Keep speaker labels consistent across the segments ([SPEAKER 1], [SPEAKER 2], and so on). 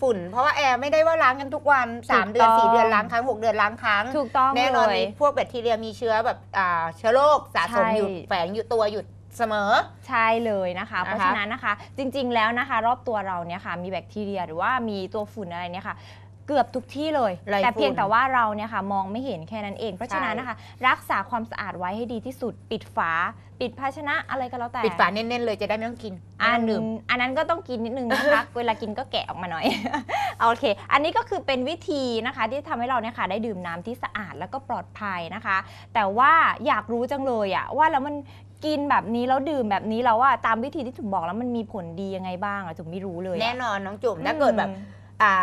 [SPEAKER 1] ฝุ่น เพราะว่าแอร์ไม่ได้ว่าล้างกันทุกวัน3
[SPEAKER 2] ถูก
[SPEAKER 1] เดือน
[SPEAKER 2] ต้อง
[SPEAKER 1] 4เดือนล้างครั้ง 6 เดือนล้างครั้ง
[SPEAKER 2] ถูกต้อง
[SPEAKER 1] แน่นอน
[SPEAKER 2] เลย
[SPEAKER 1] มีพวกแบคทีเรียมีเชื้อแบบอ่าเชื้อโรคสะสม
[SPEAKER 2] ใช่
[SPEAKER 1] อยู่แฝงอยู่ตัวอยู่เสมอ
[SPEAKER 2] ใช่เลยนะคะ เพราะ
[SPEAKER 1] นะคะ
[SPEAKER 2] ฉะนั้นนะคะ จริง ๆ แล้วนะคะ รอบตัวเราเนี่ยค่ะมีแบคทีเรียหรือว่ามีตัวฝุ่นอะไรเนี่ยค่ะ เกือบทุกที่เลย
[SPEAKER 1] ไร
[SPEAKER 2] แต่เพียง
[SPEAKER 1] ฝุ่น
[SPEAKER 2] แต่ว่าเราเนี่ยค่ะมองไม่เห็นแค่นั้นเอง เพราะฉะนั้น
[SPEAKER 1] ใช่
[SPEAKER 2] นะคะ รักษาความสะอาดไว้ให้ดีที่สุด ปิดฝา ปิดภาชนะอะไรก็แล้วแต่
[SPEAKER 1] ปิดฝาแน่นๆเลยจะได้ไม่ต้องกินไม่
[SPEAKER 2] อั
[SPEAKER 1] ต้
[SPEAKER 2] น
[SPEAKER 1] องดื่ม
[SPEAKER 2] อันนั้นก็ต้องกินนิดนึงนะคะ เวลากินก็แกะออกมาหน่อยโอเค อันนี้ก็คือเป็นวิธีนะคะ ที่ทำให้เราเนี่ยค่ะได้ดื่มน้ำที่สะอาดแล้วก็ปลอดภัยนะคะ แต่ว่าอยากรู้จังเลยอะว่าแล้วมันกินแบบนี้แล้วดื่มแบบนี้แล้วว่าตามวิธีที่ถุมบอกแล้วมันมีผลดียังไงบ้างอะถุมไม่รู้เลยอะ
[SPEAKER 1] แน่นอนน้องจุ๋มถ้าเกิดแบบ
[SPEAKER 2] อืม
[SPEAKER 1] อ่า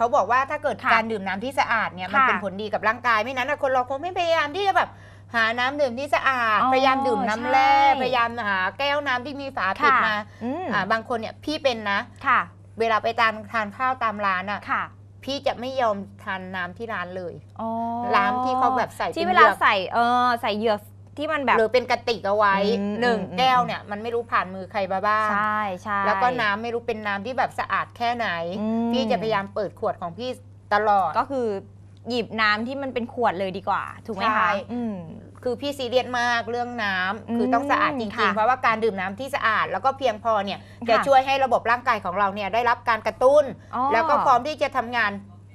[SPEAKER 1] เขาบอกว่าถ้าเกิด
[SPEAKER 2] ค่ะ
[SPEAKER 1] การดื่มน้ำที่สะอาดเนี่ยมัน
[SPEAKER 2] ค่ะ
[SPEAKER 1] เป็นผลดีกับร่างกายไม่นั้นนะคนเราคงไม่พยายามที่จะแบบ หาน้ำดื่มที่สะอาด
[SPEAKER 2] อ๋อ
[SPEAKER 1] พยายามดื่มน้ำแร่
[SPEAKER 2] ใช่
[SPEAKER 1] พยายามหาแก้วน้ำที่มีฝาปิด
[SPEAKER 2] ค่ะ
[SPEAKER 1] มา
[SPEAKER 2] อืม
[SPEAKER 1] อ่าบางคนเนี่ยพี่เป็นนะ
[SPEAKER 2] ค่ะ
[SPEAKER 1] เวลาไปทานทานข้าวตามร้านอะ
[SPEAKER 2] ค่ะ
[SPEAKER 1] พี่จะไม่ยอมทานน้ำที่ร้านเลย
[SPEAKER 2] อ๋อ
[SPEAKER 1] ร้านที่เขาแบบใส่
[SPEAKER 2] ที่
[SPEAKER 1] เป็น
[SPEAKER 2] เวลา
[SPEAKER 1] เหยือก
[SPEAKER 2] ใส่เออใส่เหยือก ที่มันแบบ
[SPEAKER 1] หรือเป็นกระติกเอาไว้
[SPEAKER 2] อืม
[SPEAKER 1] หนึ่ง
[SPEAKER 2] อืม
[SPEAKER 1] แก้วเนี่ย มันไม่รู้ผ่านมือใครมาบ้าง
[SPEAKER 2] ใช่ใช่
[SPEAKER 1] แล้วก็น้ำไม่รู้เป็นน้ำที่แบบสะอาดแค่ไหน
[SPEAKER 2] อืม
[SPEAKER 1] พี่จะพยายามเปิดขวดของพี่ตลอด
[SPEAKER 2] ก็คือหยิบน้ำที่มันเป็นขวดเลยดีกว่า ถูกไหม
[SPEAKER 1] ใช่
[SPEAKER 2] คะอืม
[SPEAKER 1] คือพี่ซีเรียสมากเรื่องน้ำ
[SPEAKER 2] อืม
[SPEAKER 1] คือต้องสะอาดจริง
[SPEAKER 2] ค่ะ
[SPEAKER 1] ๆ เพราะว่าการดื่มน้ำที่สะอาดแล้วก็เพียงพอเนี่ย
[SPEAKER 2] ค่ะ
[SPEAKER 1] จะช่วยให้ระบบร่างกายของเราเนี่ยได้รับการกระตุ้น
[SPEAKER 2] อ๋อ
[SPEAKER 1] แล้วก็พร้อมที่จะทำงาน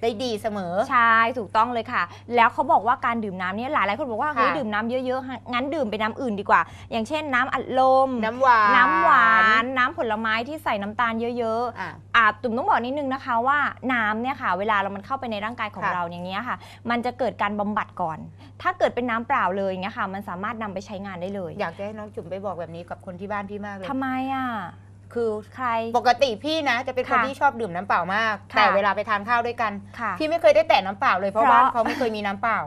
[SPEAKER 1] ได้ดีเสมอ
[SPEAKER 2] ใช่ถูกต้องเลยค่ะ แล้วเขาบอกว่าการดื่มน้ำเนี่ยหลายหลายๆคนบอกว่า
[SPEAKER 1] ค่ะ
[SPEAKER 2] เฮ้ยดื่มน้ำเยอะๆ งั้นดื่มไปน้ำอื่นดีกว่า อย่างเช่นน้ำอัดลม
[SPEAKER 1] น้ำหวาน
[SPEAKER 2] น้ำหวาน น้ำผลไม้ที่ใส่น้ำตาลเยอะ
[SPEAKER 1] อะ
[SPEAKER 2] ๆอาตุ่มต้องบอกนิดนึงนะคะว่าน้ำเนี่ยค่ะ เวลาเรามันเข้าไปในร่างกายของ
[SPEAKER 1] ค่ะ
[SPEAKER 2] เราอย่างเงี้ยค่ะ มันจะเกิดการบำบัดก่อน ถ้าเกิดเป็นน้ำเปล่าเลยอย่างเงี้ยค่ะ มันสามารถนำไปใช้งานได้เลย
[SPEAKER 1] อยากจะให้น้องจุ๋มไปบอกแบบนี้กับคนที่บ้านพี่มากเลย
[SPEAKER 2] ทำไมอะ
[SPEAKER 1] คือ
[SPEAKER 2] ใคร
[SPEAKER 1] ปกติพี่นะ จะเป็นคน
[SPEAKER 2] ค่ะ
[SPEAKER 1] ที่ชอบดื่มน้ำเปล่ามาก
[SPEAKER 2] ค่ะ
[SPEAKER 1] แต่เวลาไปทานข้าวด้วยกัน
[SPEAKER 2] ค่ะ
[SPEAKER 1] พี่ไม่เคยได้แตะน้ำเปล่าเลยเพราะ
[SPEAKER 2] เพราะ
[SPEAKER 1] บ้านเขาไม่เคยมีน้ำเปล่า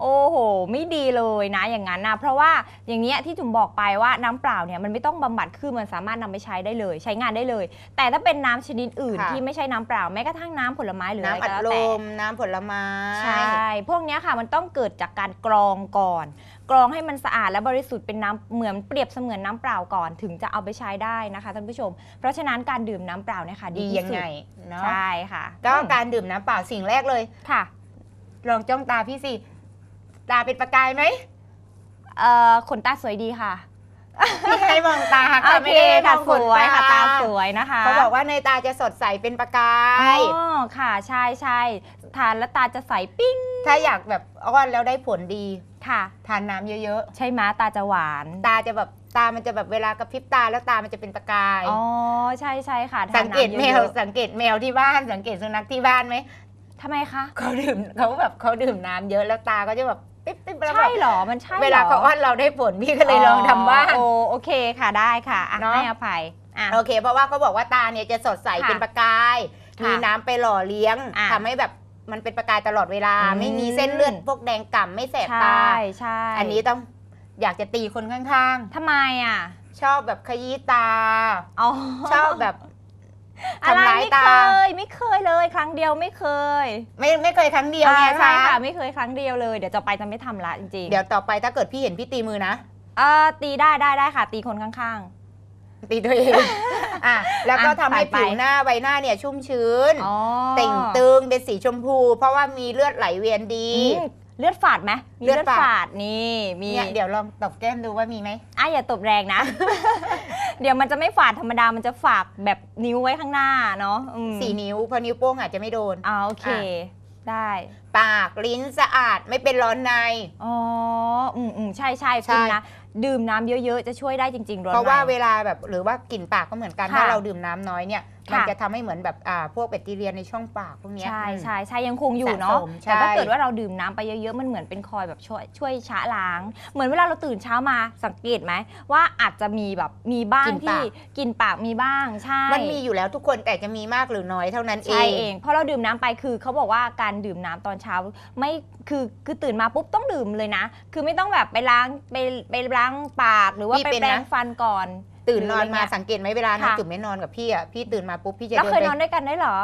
[SPEAKER 2] โอ้โห ไม่ดีเลยนะอย่างนั้นนะเพราะว่าอย่างเนี้ยที่จุ๋มบอกไปว่าน้ำเปล่าเนี่ยมันไม่ต้องบำบัดคือมันสามารถนำไปใช้ได้เลย ใช้งานได้เลย แต่ถ้าเป็นน้ำชนิดอื่น
[SPEAKER 1] ค่ะ
[SPEAKER 2] ที่ไม่ใช่น้ำเปล่าแม้กระทั่งน้ำผลไม้หรืออะไร
[SPEAKER 1] น้ำอั
[SPEAKER 2] ก็
[SPEAKER 1] ด
[SPEAKER 2] แล้ว
[SPEAKER 1] ล
[SPEAKER 2] แต่
[SPEAKER 1] ม น้ำผลไม้
[SPEAKER 2] ใช่ พวกเนี้ยค่ะมันต้องเกิดจากการกรองก่อน กรองให้มันสะอาดและบริสุทธิ์เป็นน้ำเหมือนเปรียบเสมือนน้ำเปล่าก่อนถึงจะเอาไปใช้ได้นะคะท่านผู้ชม เพราะฉะนั้นการดื่มน้ำเปล่าเนี่ยค่ะดี
[SPEAKER 1] ดี
[SPEAKER 2] ที่
[SPEAKER 1] ยัง
[SPEAKER 2] สุ
[SPEAKER 1] ไง
[SPEAKER 2] ด
[SPEAKER 1] เนาะ
[SPEAKER 2] ใช่ค่ะ
[SPEAKER 1] ก็
[SPEAKER 2] อืม
[SPEAKER 1] การดื่มน้ำเปล่าสิ่งแรกเลย
[SPEAKER 2] ค่ะ
[SPEAKER 1] ลองจ้องตาพี่สิ ตาเป็นประกายไหม
[SPEAKER 2] เอ่อขนตาสวยดีค่ะ
[SPEAKER 1] พี่ให้มองตา
[SPEAKER 2] โอ
[SPEAKER 1] ค่ะ
[SPEAKER 2] เค
[SPEAKER 1] ไม่ได้ให้ม
[SPEAKER 2] ค่ะ
[SPEAKER 1] อง
[SPEAKER 2] ส
[SPEAKER 1] ขน
[SPEAKER 2] วยค่ะตา
[SPEAKER 1] ตา
[SPEAKER 2] สวยนะคะ
[SPEAKER 1] เขาบอกว่าในตาจะสดใสเป็นประกา
[SPEAKER 2] อ๋
[SPEAKER 1] ย
[SPEAKER 2] อค่ะใช่ใช่ทานแล้วตาจะใสปิ้ง
[SPEAKER 1] ถ้าอยากแบบอ้อนแล้วได้ผลดี
[SPEAKER 2] ค่ะ
[SPEAKER 1] ทานน้ำเยอะ
[SPEAKER 2] ใช่ไหมตาจะหวาน
[SPEAKER 1] ๆ ตาจะแบบตามันจะแบบเวลากระพริบตาแล้วตามันจะเป็นประกาย
[SPEAKER 2] อ๋อใช่ใช่ค่ะทาน
[SPEAKER 1] สังเกต
[SPEAKER 2] น้ำ
[SPEAKER 1] แม
[SPEAKER 2] ยวอะ
[SPEAKER 1] สังเกตแมวที่บ้านสังเกตสุนัขที่บ้านไหม
[SPEAKER 2] ๆ ทำไมคะ
[SPEAKER 1] เขาดื่มเขาแบบเขาดื่มน้ำเยอะแล้วตาก็จะแบบปิ๊บปิ๊บแล้วแบ
[SPEAKER 2] ใช่
[SPEAKER 1] บ
[SPEAKER 2] เหรอมันใช่หรอ
[SPEAKER 1] เวลาเขาอ้อนเราได้ผลพี่ก็เลยลองทำบ้าง
[SPEAKER 2] โอ้โอเคค่ะได้ค่ะอะ
[SPEAKER 1] เนอะ
[SPEAKER 2] ให้อภัยอะ
[SPEAKER 1] โอเค เพราะว่าเขาบอกว่าตาเนี่ยจะสดใส
[SPEAKER 2] ค่ะ
[SPEAKER 1] เป็นประกาย
[SPEAKER 2] ค่ะ
[SPEAKER 1] มีน้ำไปหล่อเลี้ยง
[SPEAKER 2] อะ
[SPEAKER 1] ทำให้แบบมันเป็นประกายตลอดเวลา
[SPEAKER 2] อืม
[SPEAKER 1] ไม่มีเส้นเลือดพวกแดงก่ำไม่แสบ
[SPEAKER 2] ใช
[SPEAKER 1] ตา่
[SPEAKER 2] ใช่
[SPEAKER 1] อันนี้ต้องอยากจะตีคนข้าง
[SPEAKER 2] ทำไมอะ
[SPEAKER 1] ๆ ชอบแบบขยี้ตา
[SPEAKER 2] อ๋อ
[SPEAKER 1] ชอบแบบ
[SPEAKER 2] อะไร
[SPEAKER 1] ทำร้าย
[SPEAKER 2] ไม่
[SPEAKER 1] ตา
[SPEAKER 2] เคยไม่เคยเลยครั้งเดียวไม่เคย
[SPEAKER 1] ไม่ไม่เคยครั้งเดียว
[SPEAKER 2] อ่า
[SPEAKER 1] ไง
[SPEAKER 2] ใช่
[SPEAKER 1] คะ
[SPEAKER 2] ค่ะไม่เคยครั้งเดียวเลยเดี๋ยวจะไปจะไม่ทำละจริงๆ
[SPEAKER 1] เดี๋ยวต่อไปถ้าเกิดพี่เห็นพี่ตีมือนะ
[SPEAKER 2] เออตีได้ได้ได้ค่ะ ตีคนข้าง
[SPEAKER 1] ตีตัวเอง อะแล้วก็
[SPEAKER 2] อะ
[SPEAKER 1] ทำให้
[SPEAKER 2] ไป
[SPEAKER 1] ผิว
[SPEAKER 2] ไป
[SPEAKER 1] หน้าใบหน้าเนี่ยชุ่มชื้น
[SPEAKER 2] ๆอ๋อ
[SPEAKER 1] เต่งตึงเป็นสีชมพู เพราะว่ามีเลือดไหลเวียนดี
[SPEAKER 2] อืม เลือดฝาดไหมมี
[SPEAKER 1] เลื
[SPEAKER 2] เลื
[SPEAKER 1] อ
[SPEAKER 2] อ
[SPEAKER 1] ด
[SPEAKER 2] ด
[SPEAKER 1] ฝาด
[SPEAKER 2] ฝาดนี่มี
[SPEAKER 1] เนี่ยเดี๋ยวลองตบแก้มดูว่ามีไหม
[SPEAKER 2] อะอย่าตบแรงนะ เดี๋ยวมันจะไม่ฝาดธรรมดามันจะฝากแบบนิ้วไว้ข้างหน้าเนาะอืม
[SPEAKER 1] สี่นิ้วเพอนิ้วโป้งอาจจะไม่โดน
[SPEAKER 2] อ่าโอเค ได้
[SPEAKER 1] ปากลิ้นสะอาดไม่เป็นร้อนใน
[SPEAKER 2] อ๋ออืมอืมใช่ใช่
[SPEAKER 1] ใช่
[SPEAKER 2] จริงนะดื่มน้ำเยอะๆจะช่วยได้จริงๆร้อน
[SPEAKER 1] เพราะว่า
[SPEAKER 2] ใน
[SPEAKER 1] เวลาแบบหรือว่ากลิ่นปากก็เหมือนกัน
[SPEAKER 2] ค่ะ
[SPEAKER 1] ถ้าเราดื่มน้ำน้อยเนี่ย
[SPEAKER 2] ค่ะ
[SPEAKER 1] มันจะทำให้เหมือนแบบอ่าพวกแบคทีเรียในช่องปากพวกเนี้ย
[SPEAKER 2] ใช่
[SPEAKER 1] อืม
[SPEAKER 2] ใช่ใช่ยังคงอยู่เนาะ
[SPEAKER 1] สะสม
[SPEAKER 2] แต่ถ้า
[SPEAKER 1] ใช่
[SPEAKER 2] เกิดว่าเราดื่มน้ำไปเยอะๆมันเหมือนเป็นคอยแบบช่วยช่วยชะล้าง เหมือนเวลาเราตื่นเช้ามาสังเกตไหมว่าอาจจะมีแบบมีบ้างที่กลินปากมีบ้างใช่
[SPEAKER 1] มันมีอยู่แล้วทุกคนแต่จะมีมากหรือน้อยเท่านั้นเอ
[SPEAKER 2] ใช่
[SPEAKER 1] ง
[SPEAKER 2] เองเพราะเราดื่มน้ำไปคือเขาบอกว่าการดื่มน้ำตอนเช้าไม่คือคือตื่นมาปุ๊บต้องดื่มเลยนะ คือไม่ต้องแบบไปล้างไปไปล้างปากหรือว่า
[SPEAKER 1] พี่
[SPEAKER 2] ไป
[SPEAKER 1] เป็น
[SPEAKER 2] แปร
[SPEAKER 1] นะ
[SPEAKER 2] งฟันก่อน
[SPEAKER 1] ตื่นนอน
[SPEAKER 2] หรืออะไร
[SPEAKER 1] มา
[SPEAKER 2] เงี้ย
[SPEAKER 1] สังเกตไหมเวลาน้อง
[SPEAKER 2] ค่ะ
[SPEAKER 1] จุ๋มไม่นอนกับพี่อะพี่ตื่นมาปุ๊บพี่จะ
[SPEAKER 2] แล้ว
[SPEAKER 1] เดิน
[SPEAKER 2] เคย
[SPEAKER 1] ไป
[SPEAKER 2] นอนด้วยกันได้เหรอ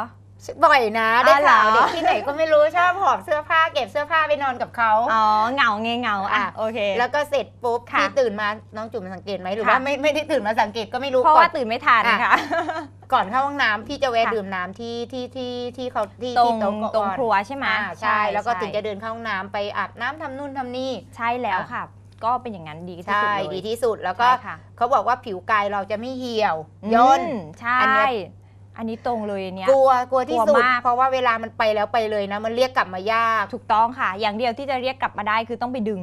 [SPEAKER 1] บ่อยนะได้
[SPEAKER 2] อ๋อเหรอ
[SPEAKER 1] ข่าวเด็กที่ไหนก็ไม่รู้ชอบหอบเสื้อผ้าเก็บเสื้อผ้าไปนอนกับเขา
[SPEAKER 2] อ๋อเหงาไงเหงาอะ
[SPEAKER 1] อะ
[SPEAKER 2] โอเค
[SPEAKER 1] แล้วก็เสร็จปุ๊บ
[SPEAKER 2] ค่ะ
[SPEAKER 1] พี่ตื่นมาน้องจุ๋มสังเกตไหมหรือ
[SPEAKER 2] ค่ะ
[SPEAKER 1] ว่าไม่ไม่ได้ตื่นมาสังเกตก็ไม่รู้
[SPEAKER 2] เพราะ
[SPEAKER 1] ก่อ
[SPEAKER 2] ว่านตื่นไม่ทัน
[SPEAKER 1] อะ
[SPEAKER 2] ค่ะ
[SPEAKER 1] ก่อนเข้าห้องน้ำพี่จะแวะ
[SPEAKER 2] ค่ะ
[SPEAKER 1] ดื่มน้ำที่ที่ที่ที่เขาที่
[SPEAKER 2] ตร
[SPEAKER 1] ที่
[SPEAKER 2] ง
[SPEAKER 1] โต๊ะก่อน
[SPEAKER 2] ตรงครัวใช่ไหม
[SPEAKER 1] อ่าใช่ แล้วก็ถึงจะ
[SPEAKER 2] ใช่
[SPEAKER 1] เดินเข้าห้องน้ำไปอาบน้ำทำนู่นทำนี่
[SPEAKER 2] ใช่แล้วค่ะ ก็เป็นอย่างนั้นดีที่สุด
[SPEAKER 1] ใช่
[SPEAKER 2] เลย
[SPEAKER 1] ดีที่สุดแล้วก็
[SPEAKER 2] ใช่ค่ะ
[SPEAKER 1] เขาบอกว่าผิวกายเราจะไม่เหี่ยว ย่น
[SPEAKER 2] อืมใช่
[SPEAKER 1] อันเนี้ย
[SPEAKER 2] อันนี้ตรงเลยอันเนี้ย
[SPEAKER 1] กลัวกลัวที่
[SPEAKER 2] กลัว
[SPEAKER 1] สุด
[SPEAKER 2] มาก
[SPEAKER 1] เพราะว่าเวลามันไปแล้วไปเลยนะ มันเรียกกลับมายาก
[SPEAKER 2] ถูกต้องค่ะ อย่างเดียวที่จะเรียกกลับมาได้คือต้องไปดึง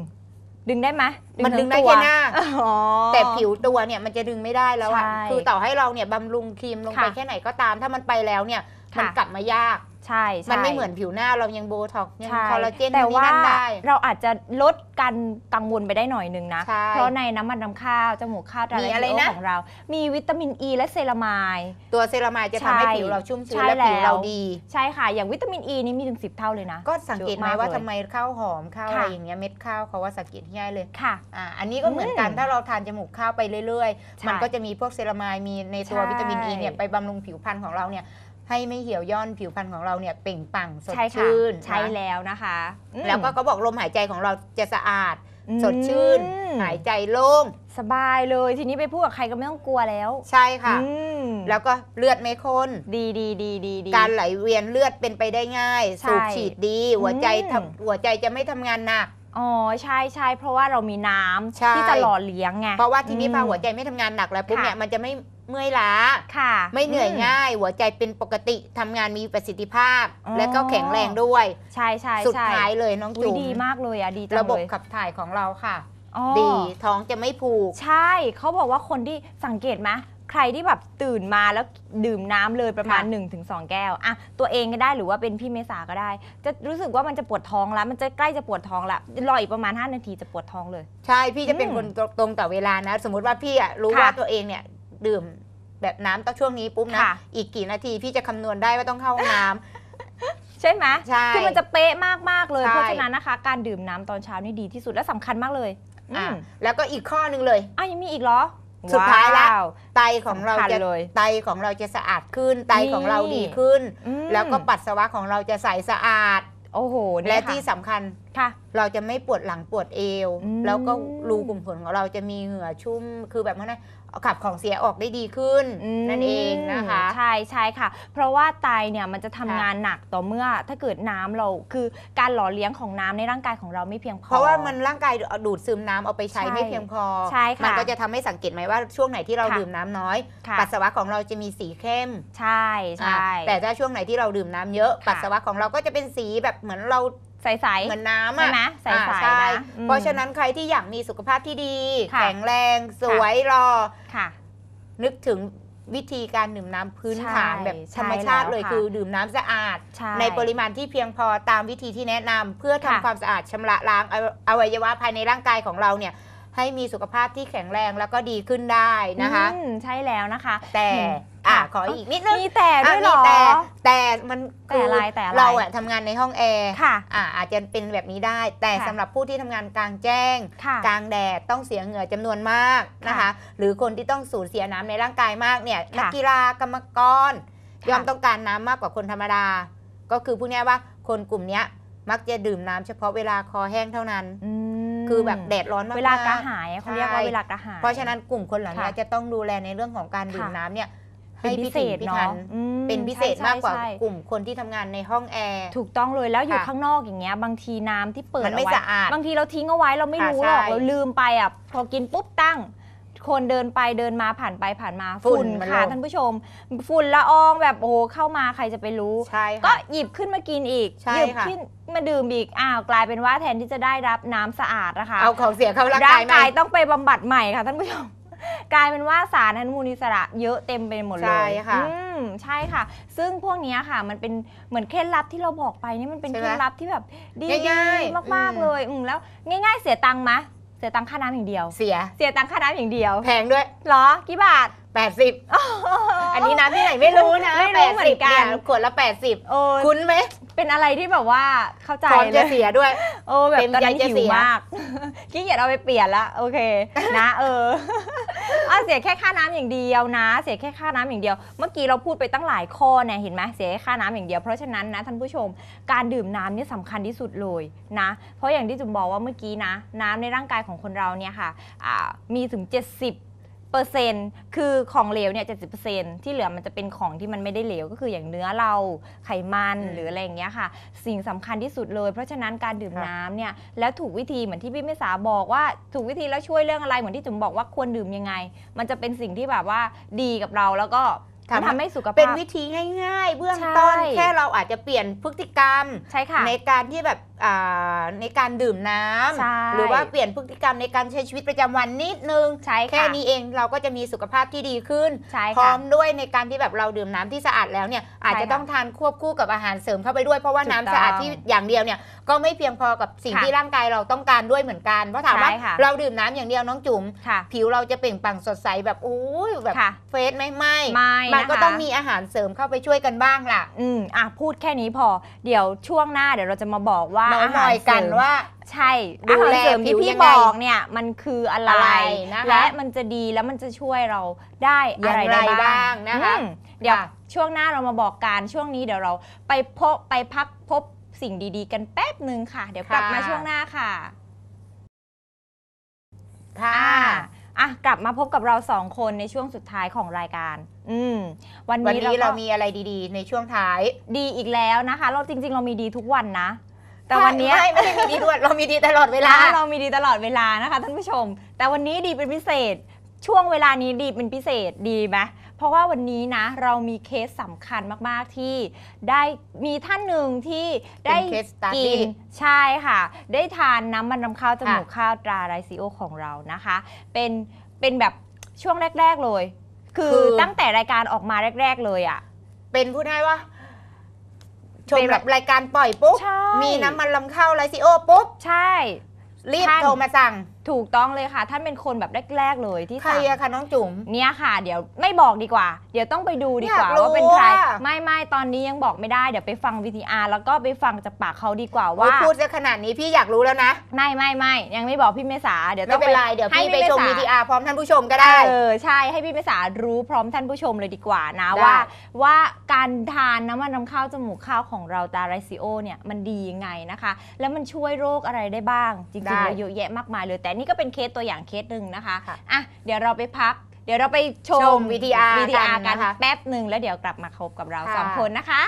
[SPEAKER 2] ดึงได้ไหม
[SPEAKER 1] มันดึงได้
[SPEAKER 2] ทั้
[SPEAKER 1] แค่
[SPEAKER 2] ตัว
[SPEAKER 1] หน้า
[SPEAKER 2] อ๋อ
[SPEAKER 1] แต่ผิวตัวเนี่ยมันจะดึงไม่ได้แล้วอะ
[SPEAKER 2] ใช่
[SPEAKER 1] คือต่อให้เราเนี่ยบำรุงครีมลงไป
[SPEAKER 2] ค่ะ
[SPEAKER 1] แค่ไหนก็ตาม ถ้ามันไปแล้วเนี่ย
[SPEAKER 2] ค่ะ
[SPEAKER 1] มันกลับมายาก
[SPEAKER 2] ใช่ใช่
[SPEAKER 1] มันไม่เหมือนผิวหน้าเรายังโบท็อกซ์ยัง
[SPEAKER 2] ใช่
[SPEAKER 1] คอลลาเจน
[SPEAKER 2] แต่
[SPEAKER 1] นู่นนี่
[SPEAKER 2] ว่า
[SPEAKER 1] นั่นได้
[SPEAKER 2] เราอาจจะลดการกังวลไปได้หน่อยหนึงนะ
[SPEAKER 1] ใช่
[SPEAKER 2] เพราะในน้ำมันน้ำข้าวจมูกข้าวตรา
[SPEAKER 1] มี
[SPEAKER 2] ไล
[SPEAKER 1] อะไร
[SPEAKER 2] โอ
[SPEAKER 1] นะ
[SPEAKER 2] ของเรา มีวิตามินอ e ีและเซรามาย
[SPEAKER 1] ตัวเซรามายจะทำให้
[SPEAKER 2] ใช่
[SPEAKER 1] ผิวเราชุ่มชื้น
[SPEAKER 2] ใช่
[SPEAKER 1] และผิว
[SPEAKER 2] แล้ว
[SPEAKER 1] เราดี
[SPEAKER 2] ใช่ค่ะ อย่างวิตามินอ e ีนี่มีถึง 10 เท่าเลยนะ
[SPEAKER 1] ก็สังเกตไหม
[SPEAKER 2] เยอะมาก
[SPEAKER 1] ว่า
[SPEAKER 2] เลย
[SPEAKER 1] ทำไมข้าวหอมข้าว
[SPEAKER 2] ค่ะ
[SPEAKER 1] อะไรอย่างเงี้ยเม็ดข้าวเขาว่าสังเกตง่ายเลย
[SPEAKER 2] ค่ะ
[SPEAKER 1] อ่าอันนี้ก็เหมือนกัน
[SPEAKER 2] อืม
[SPEAKER 1] ถ้าเราทานจมูกข้าวไปเรื่อย
[SPEAKER 2] ใช่
[SPEAKER 1] ๆมันก็จะมีพวกเซรามายมีในตัว
[SPEAKER 2] ใช่
[SPEAKER 1] วิตามินอ e ีเนี่ยไปบำรุงผิวพรรณของเราเนี่ย ให้ไม่เหี่ยวย่อนผิวพรรณของเราเนี่ยเปล่งปลั่งสด
[SPEAKER 2] ใช่ค่ะ
[SPEAKER 1] ชื่น
[SPEAKER 2] ใช่
[SPEAKER 1] นะ
[SPEAKER 2] แล้วนะคะอืม
[SPEAKER 1] แล้วก็เขาบอกลมหายใจของเราจะสะอาด
[SPEAKER 2] อืม
[SPEAKER 1] สดชื่น หายใจโล่ง
[SPEAKER 2] สบายเลยทีนี้ไปพูดกับใครก็ไม่ต้องกลัวแล้ว
[SPEAKER 1] ใช่ค่ะ
[SPEAKER 2] อืม
[SPEAKER 1] แล้วก็เลือดไม่ข้น
[SPEAKER 2] ดีดีดีดีดี
[SPEAKER 1] การไหลเวียนเลือดเป็นไปได้ง่าย
[SPEAKER 2] ใช่
[SPEAKER 1] สูบฉีดดี หัวใจ
[SPEAKER 2] อืม
[SPEAKER 1] ทำหัวใจจะไม่ทำงานหนัก
[SPEAKER 2] อ๋อใช่ใช่เพราะว่าเรามีน้ำ
[SPEAKER 1] ใช่
[SPEAKER 2] ที่จะหล่อเลี้ยงไง
[SPEAKER 1] เพราะว่าทีนี้พอ
[SPEAKER 2] อืม
[SPEAKER 1] หัวใจไม่ทำงานหนักแล้วปุ๊บ
[SPEAKER 2] ค่ะ
[SPEAKER 1] เนี่ยมันจะไม่ เมื่อยล้า
[SPEAKER 2] ค่ะ
[SPEAKER 1] ไม่เหนื่อย
[SPEAKER 2] ม
[SPEAKER 1] ง่าย หัวใจเป็นปกติทำงานมีประสิทธิภาพ
[SPEAKER 2] อ๋อ
[SPEAKER 1] และก็แข็งแรงด้วย
[SPEAKER 2] ใช่ใช่
[SPEAKER 1] สุด
[SPEAKER 2] ใช่
[SPEAKER 1] ท้ายเลยน้อง
[SPEAKER 2] อุ๊ย
[SPEAKER 1] จุ๋ม
[SPEAKER 2] ดีมากเลยอะดีจัง
[SPEAKER 1] ระบบ
[SPEAKER 2] เลย
[SPEAKER 1] ขับถ่ายของเราค่ะ
[SPEAKER 2] อ๋อ
[SPEAKER 1] ดีท้องจะไม่ผูก
[SPEAKER 2] ใช่เขาบอกว่าคนที่สังเกตไหมใครที่แบบตื่นมาแล้วดื่มน้ำเลยประมาณ
[SPEAKER 1] ค่ะ
[SPEAKER 2] 1-2 แก้วอะตัวเองก็ได้หรือว่าเป็นพี่เมษาก็ได้ จะรู้สึกว่ามันจะปวดท้องแล้ว มันจะใกล้จะปวดท้องแล้วรออีกประมาณ 5 นาทีจะปวดท้องเลย
[SPEAKER 1] ใช่พี่จะเป็น
[SPEAKER 2] อืม
[SPEAKER 1] คนตรงต่อเวลานะ สมมุติว่าพี่อะรู้
[SPEAKER 2] ค่ะ
[SPEAKER 1] ว่าตัวเองเนี่ยดื่ม แบบน้ำตั้งช่วงนี้ปุ๊บนะ
[SPEAKER 2] ค่ะ
[SPEAKER 1] อีกกี่นาทีพี่จะคำนวณได้ว่าต้องเข้าห้องน้ำ
[SPEAKER 2] ใช่ไหม
[SPEAKER 1] ใช่
[SPEAKER 2] คือมันจะเป๊ะมาก ๆ เลย
[SPEAKER 1] ใช่
[SPEAKER 2] เพราะฉะนั้นนะคะ การดื่มน้ำตอนเช้านี่ดีที่สุดและสำคัญมากเลยอื
[SPEAKER 1] อะ
[SPEAKER 2] ม
[SPEAKER 1] แล้วก็อีกข้อหนึ่งเลย
[SPEAKER 2] อ้าวยังมีอีกเหรอ
[SPEAKER 1] สุดท้ายละ
[SPEAKER 2] ว้ว
[SPEAKER 1] ไตของเรา
[SPEAKER 2] สำคัญ
[SPEAKER 1] จะ
[SPEAKER 2] เลย
[SPEAKER 1] ไตของเราจะสะอาดขึ้น ไตของเรา
[SPEAKER 2] นี่
[SPEAKER 1] ดีขึ้น
[SPEAKER 2] อืม
[SPEAKER 1] แล้วก็ปัสสาวะของเราจะใสสะอาด
[SPEAKER 2] โอ้โห
[SPEAKER 1] และ
[SPEAKER 2] เนี่ยค่
[SPEAKER 1] ที่สำคัญ
[SPEAKER 2] ค่ะ
[SPEAKER 1] เราจะไม่ปวดหลังปวดเอว
[SPEAKER 2] อืม
[SPEAKER 1] แล้วก็รูขุมขนของเราจะมีเหงื่อชุ่ม คือแบบว่านะเอาขับของเสียออกได้ดีขึ้น
[SPEAKER 2] ม
[SPEAKER 1] นั่นเองนะคะ
[SPEAKER 2] ใช่ใช่ค่ะ เพราะว่าไตเนี่ยมันจะทำ
[SPEAKER 1] ค่ะ
[SPEAKER 2] งานหนักต่อเมื่อถ้าเกิดน้ำเราคือการหล่อเลี้ยงของน้ำในร่างกายของเราไม่เพียงพอ
[SPEAKER 1] เพราะว่ามันร่างกายดูดซึมน้ำเอาไปใช้
[SPEAKER 2] ใช่
[SPEAKER 1] ไม่เพียงพอ
[SPEAKER 2] ใช่ค่ะ
[SPEAKER 1] มันก็จะทำให้สังเกตไหมว่าช่วงไหนที่เรา
[SPEAKER 2] ค่ะ
[SPEAKER 1] ดื่มน้ำน้อย
[SPEAKER 2] ค่ะ
[SPEAKER 1] ปัสสาวะของเราจะมีสีเข้ม
[SPEAKER 2] ใช่ใช่
[SPEAKER 1] อ่าแต่ถ้าช่วงไหนที่เราดื่มน้ำเยอะ
[SPEAKER 2] ค่ะ
[SPEAKER 1] ปัสสาวะของเราก็จะเป็นสีแบบเหมือนเรา
[SPEAKER 2] ใสๆ
[SPEAKER 1] เหมือนน้ำ
[SPEAKER 2] ใช่
[SPEAKER 1] อะ
[SPEAKER 2] ไหมใส
[SPEAKER 1] อ่า
[SPEAKER 2] ๆ
[SPEAKER 1] ใช่
[SPEAKER 2] นะอืม
[SPEAKER 1] เพราะฉะนั้นใครที่อยากมีสุขภาพที่ดี
[SPEAKER 2] ค่ะ
[SPEAKER 1] แข็งแรง สวยรอ
[SPEAKER 2] ค่ะ
[SPEAKER 1] นึกถึงวิธีการดื่มน้ำพื้นฐาน
[SPEAKER 2] ใช่
[SPEAKER 1] แบบธรรม
[SPEAKER 2] ใช่
[SPEAKER 1] ชาติ
[SPEAKER 2] แล้ว
[SPEAKER 1] เลย
[SPEAKER 2] ค่ะ
[SPEAKER 1] คือดื่มน้ำสะอาด
[SPEAKER 2] ใช่
[SPEAKER 1] ในปริมาณที่เพียงพอตามวิธีที่แนะนำเพื่อทำ
[SPEAKER 2] ค่ะ
[SPEAKER 1] ความสะอาดชำระล้างอวอวัยวะภายในร่างกายของเราเนี่ยให้มีสุขภาพที่แข็งแรงแล้วก็ดีขึ้นได้นะคะ
[SPEAKER 2] อืมใช่แล้วนะคะ
[SPEAKER 1] แต่
[SPEAKER 2] อืม
[SPEAKER 1] อะ
[SPEAKER 2] ค่ะ
[SPEAKER 1] ขออีกนิดนึง
[SPEAKER 2] มีแต่ด้วยเหร
[SPEAKER 1] อะ
[SPEAKER 2] อ
[SPEAKER 1] มีแต่แต่มัน
[SPEAKER 2] แต่อะไรแต่อะไร
[SPEAKER 1] เราอะทำงานในห้องแอร์
[SPEAKER 2] ค่ะ
[SPEAKER 1] อะอาจจะเป็นแบบนี้ได้ แต่
[SPEAKER 2] ค่ะ
[SPEAKER 1] สำหรับผู้ที่ทำงานกลางแจ้ง
[SPEAKER 2] ค่ะ
[SPEAKER 1] กลางแดดต้องเสียเหงื่อจำนวนมากนะคะ
[SPEAKER 2] ค่ะ
[SPEAKER 1] หรือคนที่ต้องสูญเสียน้ำในร่างกายมากเนี่ย
[SPEAKER 2] ค่ะ
[SPEAKER 1] นักกีฬากรรมกร
[SPEAKER 2] ค่ะ
[SPEAKER 1] ยอมต้องการน้ำมากกว่าคนธรรมดา ก็คือพูดง่ายๆว่าคนกลุ่มเนี้ยมักจะดื่มน้ำเฉพาะเวลาคอแห้งเท่านั้น
[SPEAKER 2] อืม
[SPEAKER 1] คือแบบแดดร้อนมากๆ
[SPEAKER 2] เวลากระหายอะเขาเรียกว่า
[SPEAKER 1] ใช่
[SPEAKER 2] เวลากระหาย
[SPEAKER 1] เพราะฉะนั้นกลุ่มคนเหล่านี้
[SPEAKER 2] ค่ะ
[SPEAKER 1] จะต้องดูแลในเรื่องของการดื่ม
[SPEAKER 2] ค่ะ
[SPEAKER 1] น้ำเนี่ย
[SPEAKER 2] เป็น
[SPEAKER 1] ให้
[SPEAKER 2] พิ
[SPEAKER 1] พิ
[SPEAKER 2] เศ
[SPEAKER 1] ถี
[SPEAKER 2] ษ
[SPEAKER 1] พิ
[SPEAKER 2] เนาะ
[SPEAKER 1] ถัน
[SPEAKER 2] อืม
[SPEAKER 1] เป็นพิเศษ
[SPEAKER 2] ใช่
[SPEAKER 1] มากกว่า
[SPEAKER 2] ใช่
[SPEAKER 1] กลุ่มคนที่ทำงานในห้องแอร์
[SPEAKER 2] ถูกต้องเลยแล้วอยู่
[SPEAKER 1] ค่ะ
[SPEAKER 2] ข้างนอกอย่างเงี้ยบางทีน้ำที่เปิด
[SPEAKER 1] มันไม่
[SPEAKER 2] เไว้
[SPEAKER 1] สะอาด
[SPEAKER 2] บางทีเราทิ้งเอาไว้เราไม่
[SPEAKER 1] ค่ะ
[SPEAKER 2] รู้หรอก
[SPEAKER 1] ใช่
[SPEAKER 2] เราลืมไปอะพอกินปุ๊บตั้งคนเดินไปเดินมาผ่านไปผ่านมา
[SPEAKER 1] ฝุ่
[SPEAKER 2] ฝุ่น
[SPEAKER 1] นมัน
[SPEAKER 2] ค่ะ
[SPEAKER 1] ลง
[SPEAKER 2] ท่านผู้ชม ฝุ่นละอองแบบโอ้โหเข้ามาใครจะไปรู้
[SPEAKER 1] ใช่
[SPEAKER 2] ก็
[SPEAKER 1] ค่ะ
[SPEAKER 2] หยิบขึ้นมากินอีก
[SPEAKER 1] ใช่
[SPEAKER 2] หยิบ
[SPEAKER 1] ค่ะ
[SPEAKER 2] ขึ้นมาดื่มอีกอ้าวกลายเป็นว่าแทนที่จะได้รับน้ำสะอาดนะคะ
[SPEAKER 1] เอาของเสียเข้าร่าง
[SPEAKER 2] ร่ากา
[SPEAKER 1] ย
[SPEAKER 2] ง
[SPEAKER 1] ไหม
[SPEAKER 2] กายต้องไปบำบัดใหม่ค่ะท่านผู้ชม กลายเป็นว่าสารอนุมูลอิสระเยอะเต็มไปหมดเลย
[SPEAKER 1] ใช่ค่ะ
[SPEAKER 2] อืมใช่ค่ะ ซึ่งพวกเนี้ยค่ะ มันเป็นเหมือนเคล็ดลับที่เราบอกไปนี่มันเป็น
[SPEAKER 1] ใช่
[SPEAKER 2] เค
[SPEAKER 1] ไหม
[SPEAKER 2] ล็ดลับที่แบบดี
[SPEAKER 1] ง่ายๆ
[SPEAKER 2] ๆมาก
[SPEAKER 1] อืม
[SPEAKER 2] ๆเลยอืมแล้วง่าย ๆ เสียตังค์มะเสียตังค่าน้ำอย่างเดียว
[SPEAKER 1] เสีย
[SPEAKER 2] เสียตังค่าน้ำอย่างเดียว
[SPEAKER 1] แพงด้วย
[SPEAKER 2] เหรอกี่บาท
[SPEAKER 1] 80 อันนี้น้ำที่ไหนไม่รู้นะ
[SPEAKER 2] ไม่รู้เหมือนกัน
[SPEAKER 1] 80ยขวดละ 80
[SPEAKER 2] โอ้ย
[SPEAKER 1] คุ้นไหม
[SPEAKER 2] เป็นอะไรที่แบบว่าเข้าใจ
[SPEAKER 1] พร้อม
[SPEAKER 2] เล
[SPEAKER 1] จะ
[SPEAKER 2] ย
[SPEAKER 1] เสียด้วย
[SPEAKER 2] โอ้แบบ
[SPEAKER 1] เต็ม
[SPEAKER 2] ตอนนั้น
[SPEAKER 1] ใจจะ
[SPEAKER 2] หิ
[SPEAKER 1] เสี
[SPEAKER 2] วยมาก ขี้เกียจเอาไปเปลี่ยนละ โอเค นะ เออ อะเสียแค่ค่าน้ำอย่างเดียวนะ เสียแค่ค่าน้ำอย่างเดียว เมื่อกี้เราพูดไปตั้งหลายข้อเนี่ยเห็นไหมเสียแค่ค่าน้ำอย่างเดียว เพราะฉะนั้นนะท่านผู้ชม การดื่มน้ำเนี่ยสำคัญที่สุดเลยนะ เพราะอย่างที่จุ๋มบอกว่าเมื่อกี้นะ น้ำในร่างกายของคนเราเนี่ยค่ะมีถึง 70 เปอร์เซ็นต์คือของเหลวเนี่ย70%ที่เหลือมันจะเป็นของที่มันไม่ได้เหลวก็คืออย่างเนื้อเราไขมัน
[SPEAKER 1] อืม
[SPEAKER 2] หรืออะไรอย่างเงี้ยค่ะ สิ่งสำคัญที่สุดเลย เพราะฉะนั้นการดื่ม
[SPEAKER 1] ค่ะ
[SPEAKER 2] น้ำเนี่ยแล้วถูกวิธีเหมือนที่พี่เมษาบอกว่าถูกวิธีแล้วช่วยเรื่องอะไรเหมือนที่จุ๋มบอกว่าควรดื่มยังไง มันจะเป็นสิ่งที่แบบว่าดีกับเราแล้วก็
[SPEAKER 1] ทำให้
[SPEAKER 2] ทำให้สุขภาพ
[SPEAKER 1] เป็นวิธีง่าย ๆ เบื้องต้น
[SPEAKER 2] ใช่
[SPEAKER 1] แค่เราอาจจะเปลี่ยนพฤติกรรม
[SPEAKER 2] ใช่ค่ะ
[SPEAKER 1] ในการที่แบบอ่า ในการดื่มน้
[SPEAKER 2] ใช่ำ
[SPEAKER 1] หรือว่าเปลี่ยนพฤติกรรมในการใช้ชีวิตประจำวันนิดนึง
[SPEAKER 2] ใช่ค่ะ
[SPEAKER 1] แค่นี้เองเราก็จะมีสุขภาพที่ดีขึ้น
[SPEAKER 2] ใช่
[SPEAKER 1] พร้อ
[SPEAKER 2] ค่ะ
[SPEAKER 1] มด้วยในการที่แบบเราดื่มน้ำที่สะอาดแล้วเนี่ยอาจจะ
[SPEAKER 2] ใช่ค่ะ
[SPEAKER 1] ต้องทานควบคู่กับอาหารเสริมเข้าไปด้วย เพราะว่า
[SPEAKER 2] ถูก
[SPEAKER 1] น้ำ
[SPEAKER 2] ต้อง
[SPEAKER 1] สะอาดที่อย่างเดียวเนี่ยก็ไม่เพียงพอกับสิ่ง
[SPEAKER 2] ค่ะ
[SPEAKER 1] ที่ร่างกายเราต้องการด้วยเหมือนกันเพราะถามว่า
[SPEAKER 2] ใช่ค่ะ
[SPEAKER 1] เราดื่มน้ำอย่างเดียวน้องจุ๋ม
[SPEAKER 2] ค่ะ
[SPEAKER 1] ผิวเราจะเปล่งปลั่งสดใสแบบโอ้ยแบบ
[SPEAKER 2] ค่ะ
[SPEAKER 1] เฟสไหมไม่
[SPEAKER 2] ไม่
[SPEAKER 1] มันก็
[SPEAKER 2] นะคะ
[SPEAKER 1] ต้องมีอาหารเสริมเข้าไปช่วยกันบ้างล่ะ
[SPEAKER 2] อืมอะพูดแค่นี้พอ เดี๋ยวช่วงหน้าเดี๋ยวเราจะมาบอกว่า
[SPEAKER 1] เมา
[SPEAKER 2] อา
[SPEAKER 1] ห
[SPEAKER 2] หา
[SPEAKER 1] น่
[SPEAKER 2] ร
[SPEAKER 1] อย
[SPEAKER 2] เส
[SPEAKER 1] กัน
[SPEAKER 2] ริม
[SPEAKER 1] ว่า
[SPEAKER 2] ใช่
[SPEAKER 1] ดู
[SPEAKER 2] อาหาร
[SPEAKER 1] แล
[SPEAKER 2] เสริมที่
[SPEAKER 1] ผิว
[SPEAKER 2] พี่
[SPEAKER 1] ยังไง
[SPEAKER 2] บอกเนี่ยมันคืออะไร
[SPEAKER 1] อะไรนะคะ
[SPEAKER 2] และมันจะดีแล้วมันจะช่วยเราได้อะไร
[SPEAKER 1] อย่างไร
[SPEAKER 2] ได้
[SPEAKER 1] บ้างนะคะ
[SPEAKER 2] อืมเดี๋ยว
[SPEAKER 1] ค่ะ
[SPEAKER 2] ช่วงหน้าเรามาบอกกันช่วงนี้เดี๋ยวเราไปพบไปพักพบสิ่งดีๆ กันแป๊บหนึ่งค่ะ เดี๋ยวกลับมาช่วงหน้าค่ะ
[SPEAKER 1] ค่ะ
[SPEAKER 2] อ่าอะกลับมาพบกับเราสองคนในช่วงสุดท้ายของรายการ อืมวัน
[SPEAKER 1] วัน
[SPEAKER 2] นี้
[SPEAKER 1] นี้
[SPEAKER 2] เรา
[SPEAKER 1] เรา
[SPEAKER 2] ก็
[SPEAKER 1] มีอะไรดีๆ ในช่วงท้าย
[SPEAKER 2] ดีอีกแล้วนะคะ เราจริง ๆ เรามีดีทุกวันนะ แต่วันเนี้ย
[SPEAKER 1] ไม่ไม่ได้มีดีด้วยเรามีดีตลอดเวลา
[SPEAKER 2] อ่าเรามีดีตลอดเวลานะคะท่านผู้ชม แต่วันนี้ดีเป็นพิเศษ ช่วงเวลานี้ดีเป็นพิเศษดีไหมเพราะว่าวันนี้นะเรามีเคสสำคัญมากๆที่ได้มีท่านหนึ่งที่ได้
[SPEAKER 1] เป็น case study
[SPEAKER 2] กินใช่ค่ะ ได้ทานน้ำมันนำข้าวจมูกข้าวตราไรซิโอของเรานะคะ เป็นเป็นแบบช่วงแรก ๆเลย คือ
[SPEAKER 1] คือ
[SPEAKER 2] ตั้งแต่รายการออกมาแรก ๆ เลยอะ
[SPEAKER 1] เป็นผู้ได้ว่า ชม
[SPEAKER 2] เป็น
[SPEAKER 1] แบบรายการปล่อยปุ๊บ
[SPEAKER 2] ใช่
[SPEAKER 1] มีน้ำมันลำเข้าไลซิโอปุ๊บ
[SPEAKER 2] ใช่
[SPEAKER 1] รีบ
[SPEAKER 2] ท่าน
[SPEAKER 1] โทรมาสั่ง
[SPEAKER 2] ถูกต้องเลยค่ะ ท่านเป็นคนแบบแรก ๆ เลยที่
[SPEAKER 1] ใคร
[SPEAKER 2] สั่ง
[SPEAKER 1] อะคะน้องจุ๋ม
[SPEAKER 2] เนี่ยค่ะเดี๋ยวไม่บอกดีกว่า เดี๋ยวต้องไปดูดีกว่า
[SPEAKER 1] อยากรู้
[SPEAKER 2] ว่าเป็นใคร
[SPEAKER 1] อะ
[SPEAKER 2] ไม่ไม่ตอนนี้ยังบอกไม่ได้เดี๋ยวไปฟัง VTR แล้วก็ไปฟังจากปากเขาดีกว่า
[SPEAKER 1] ว่า
[SPEAKER 2] ว่า
[SPEAKER 1] พูดซะขนาดนี้พี่อยากรู้แล้วนะ
[SPEAKER 2] ไม่ไม่ไม่ยังไม่บอกพี่เมษาเดี๋ยว
[SPEAKER 1] ไม่
[SPEAKER 2] ต้อง
[SPEAKER 1] เป็นไร เดี๋ยว
[SPEAKER 2] ให้
[SPEAKER 1] พี่ไปชม
[SPEAKER 2] เษา
[SPEAKER 1] VTR พร้อมท่านผู้ชมก็ได้
[SPEAKER 2] เออใช่ให้พี่เมษารู้พร้อมท่านผู้ชมเลยดีกว่านะ
[SPEAKER 1] ได้
[SPEAKER 2] ว่า ว่าการทานน้ำมันน้ำข้าวจมูกข้าวของเราตาไรซิโอเนี่ยมันดียังไงนะคะ แล้วมันช่วยโรคอะไรได้บ้าง จริงๆแล้วเยอะแยะมากมายเลยแต่นี่ก็เป็นเคสตัวอย่างเคสหนึ่งนะคะ
[SPEAKER 1] ค่ะ
[SPEAKER 2] อะเดี๋ยวเราไปพัก เดี๋ยวเราไปช
[SPEAKER 1] ช
[SPEAKER 2] ม
[SPEAKER 1] ม VTR
[SPEAKER 2] วิทยา
[SPEAKER 1] กั
[SPEAKER 2] กัน
[SPEAKER 1] นนะคะ
[SPEAKER 2] แป๊บหนึ่งแล้วเดี๋ยวกลับมาคบกับเรา
[SPEAKER 1] ค่ะ
[SPEAKER 2] สองคนนะคะ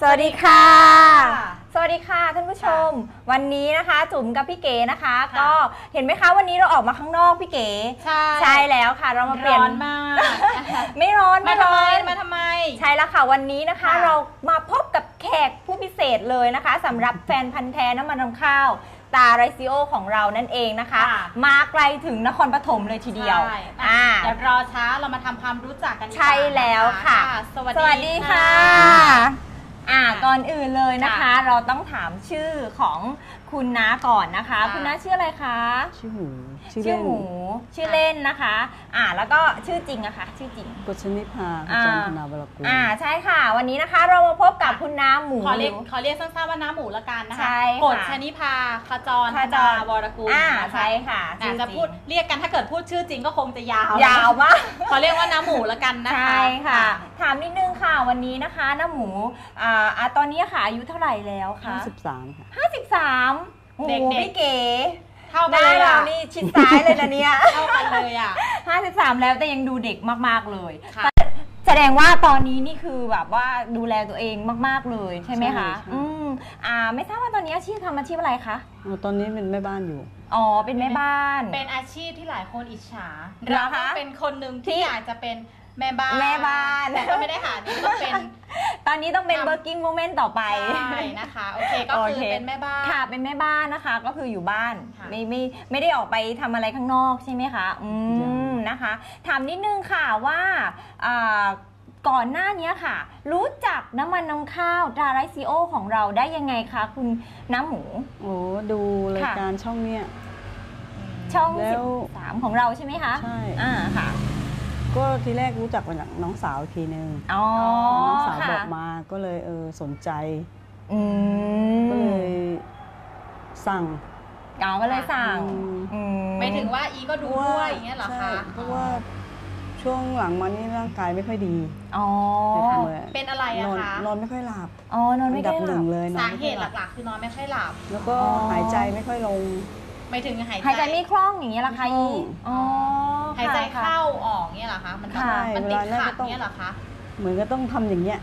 [SPEAKER 2] สวัสดีค่ะ สวัสดีค่ะท่านผู้ชม วันนี้นะคะจุ๋มกับพี่เก๋นะคะ
[SPEAKER 3] ค่ะ
[SPEAKER 2] ก็เห็นไหมคะวันนี้เราออกมาข้างนอกพี่เก๋
[SPEAKER 3] ใช่
[SPEAKER 2] ใช่แล้วค่ะ เรามาเปลี่ยน
[SPEAKER 3] ร้อนมาก
[SPEAKER 2] ไม่ร้อน
[SPEAKER 3] มา
[SPEAKER 2] ไม่
[SPEAKER 3] ทำ
[SPEAKER 2] ร้
[SPEAKER 3] ไม
[SPEAKER 2] อน
[SPEAKER 3] มาทำไม
[SPEAKER 2] ใช่แล้วค่ะวันนี้นะคะ
[SPEAKER 3] ค่ะ
[SPEAKER 2] เรามาพบกับแขกผู้พิเศษเลยนะคะสำหรับแฟนพันธ์แท้น้ำมันรำข้าว ตาไรซิโอของเรานั่นเองนะคะ
[SPEAKER 3] ค่ะ
[SPEAKER 2] มาไกลถึงนครปฐมเลยทีเดียว
[SPEAKER 3] ใช่
[SPEAKER 2] อ่า
[SPEAKER 3] เดี๋ยวรอช้าเรามาทำความรู้จักกันดีกว่า
[SPEAKER 2] ใช่แล้วค่ะ
[SPEAKER 3] สวัส
[SPEAKER 2] สวัสดีค่ะ อ่า ก่อนอื่นเลยนะคะ
[SPEAKER 3] ค่ะ
[SPEAKER 2] เราต้องถามชื่อของ คุณน้าก่อนนะคะ
[SPEAKER 3] ค่ะ
[SPEAKER 2] คุณน้าชื่ออะไรคะ
[SPEAKER 4] ชื่อหมูชื่อ
[SPEAKER 2] ชื่อ
[SPEAKER 4] เล่น
[SPEAKER 2] หมูชื่อเล่นนะคะ อ่าแล้วก็ชื่อจริงอะคะชื่อจริง
[SPEAKER 4] กฤษณิพาข
[SPEAKER 2] อ่า
[SPEAKER 4] จรพนาบรกุล
[SPEAKER 2] อ่าใช่ค่ะ วันนี้นะคะเรามาพบกับคุณน้าหมู
[SPEAKER 3] ขอเรียกขอเรียกสั้นๆว่าน้ำหมูละกันนะคะ
[SPEAKER 2] ใช่ค่ะ
[SPEAKER 3] กฎชนิพาขจร
[SPEAKER 2] ขจร
[SPEAKER 3] ธนาวรกุล
[SPEAKER 2] อ่า
[SPEAKER 3] นะคะ
[SPEAKER 2] ใช่ค่ะ
[SPEAKER 3] อ่า
[SPEAKER 2] ชื่อ
[SPEAKER 3] จะ
[SPEAKER 2] ริง
[SPEAKER 3] พูดเรียกกันถ้าเกิดพูดชื่อจริงก็คงจะยาว
[SPEAKER 2] ยาวมาก
[SPEAKER 3] ขอเรียกว่าน้ำหมูละกันนะคะ
[SPEAKER 2] ใช่ค่ะ ถามนิดนึงค่ะวันนี้นะคะน้าหมูอ่าอ่าตอนนี้ค่ะอายุเท่าไหร่แล้วคะ
[SPEAKER 4] 53ค่ะ
[SPEAKER 2] 53โอ้โห
[SPEAKER 3] เด็กๆ
[SPEAKER 2] พี่เก๋
[SPEAKER 3] เท่า
[SPEAKER 2] ห
[SPEAKER 3] กัน
[SPEAKER 2] น้า
[SPEAKER 3] เลย
[SPEAKER 2] เรา
[SPEAKER 3] อะ
[SPEAKER 2] นี่ชิดซ้ายเลยนะเนี่ย
[SPEAKER 3] เท่ากันเลยอะ
[SPEAKER 2] 53 แล้วแต่ยังดูเด็กมาก ๆ เลย
[SPEAKER 3] ค่ะ
[SPEAKER 2] แสดงว่าตอนนี้นี่คือแบบว่าดูแลตัวเองมาก ๆ เลยใช่ไหมคะ
[SPEAKER 4] ใช่ใช่
[SPEAKER 2] อืมอ่าไม่ทราบว่าตอนนี้อาชีพทำอาชีพอะไรคะ
[SPEAKER 4] เอาตอนนี้เป็นแม่บ้านอยู่
[SPEAKER 2] อ๋อ เป็นแม่บ้าน
[SPEAKER 3] เป็นอาชีพที่หลายคนอิจฉา
[SPEAKER 2] เหรอคะ
[SPEAKER 3] เราก็เป็นคนหนึ่ง
[SPEAKER 2] ที่
[SPEAKER 3] ที่ อยากจะเป็น แม่บ้าน
[SPEAKER 2] แม่บ้าน
[SPEAKER 3] แต่ก็ไม่ได้หานี่ก็เป็น
[SPEAKER 2] ตอนนี้ต้องเป็น
[SPEAKER 3] ทำ
[SPEAKER 2] working woman ต่อไป
[SPEAKER 3] ใช่นะคะ โอเค ก็
[SPEAKER 2] โอ
[SPEAKER 3] คือ
[SPEAKER 2] เค
[SPEAKER 3] เป็นแม่บ้าน
[SPEAKER 2] ค่ะ เป็นแม่บ้านนะคะ ก็คืออยู่บ้าน
[SPEAKER 3] ค่ะ
[SPEAKER 2] ไม่ไม่ไม่ได้ออกไปทำอะไรข้างนอกใช่ไหมคะ อื
[SPEAKER 4] ยัง
[SPEAKER 2] มนะคะ ถามนิดนึงค่ะว่าอ่าก่อนหน้านี้ค่ะ รู้จักน้ำมันน้ำข้าวดาไรซีโอของเราได้ยังไงคะ คุณน้ำหมู
[SPEAKER 4] โอ้ดูรายการช่องเนี้ย
[SPEAKER 2] ช่อง
[SPEAKER 4] แล้ว
[SPEAKER 2] สามของเราใช่ไหมคะ
[SPEAKER 4] ใช่
[SPEAKER 2] อ่า ค่ะ
[SPEAKER 4] ก็ทีแรกรู้จักมาจากน้องสาวอีกทีนึง
[SPEAKER 2] อ๋อ
[SPEAKER 4] น้องสาว
[SPEAKER 2] ค่ะ
[SPEAKER 4] บอกมาก็เลยเออสนใจ
[SPEAKER 2] อื
[SPEAKER 4] ก็
[SPEAKER 2] ม
[SPEAKER 4] เลยสั่ง
[SPEAKER 2] เก๋าก็เลยสั่ง
[SPEAKER 4] อืม
[SPEAKER 2] อื
[SPEAKER 3] ไปถึงว่าอีก็ดูด้วยอย่างเงี้ยเหรอ
[SPEAKER 4] ใช่
[SPEAKER 3] คะ
[SPEAKER 4] เพราะว่าช่วงหลังมานี่ร่างกายไม่ค่อยดี
[SPEAKER 2] อ๋อ
[SPEAKER 4] เหมือน
[SPEAKER 3] เป็นอะไร
[SPEAKER 4] น
[SPEAKER 3] อะ
[SPEAKER 4] อน
[SPEAKER 3] คะ
[SPEAKER 4] นอนไม่ค่อยหลับ
[SPEAKER 2] อ๋อนอนไม่
[SPEAKER 4] อันดั
[SPEAKER 2] ได้
[SPEAKER 4] บ
[SPEAKER 2] ห
[SPEAKER 4] ห
[SPEAKER 2] ลั
[SPEAKER 4] นึ่
[SPEAKER 2] บ
[SPEAKER 4] งเลยนอน
[SPEAKER 3] สา
[SPEAKER 4] ไม่
[SPEAKER 3] เห
[SPEAKER 4] ค่อย
[SPEAKER 3] ตุ
[SPEAKER 4] หลับ
[SPEAKER 3] หลักๆ คือนอนไม่ค่อยหลับ
[SPEAKER 4] แล้วก็
[SPEAKER 2] อ๋อ
[SPEAKER 4] หายใจไม่ค่อยลง
[SPEAKER 3] ไม่ถึงหายใจ
[SPEAKER 2] หายใจไม่คล่องอย่างเงี้ยเหรอคะ
[SPEAKER 4] ไม่คล่
[SPEAKER 2] อี
[SPEAKER 4] อง
[SPEAKER 2] อ๋อ
[SPEAKER 3] หายใจ
[SPEAKER 2] ค่ะ
[SPEAKER 3] เข้าออกเงี้ยเหรอคะ มันแบบ
[SPEAKER 2] ค่ะ
[SPEAKER 3] มันติด
[SPEAKER 4] เวลาแรก
[SPEAKER 3] ขั
[SPEAKER 4] ก็
[SPEAKER 3] ด
[SPEAKER 4] ต้อง
[SPEAKER 3] เงี้ยเหรอคะ
[SPEAKER 4] เหมือนก็ต้องทำอย่างเงี้ย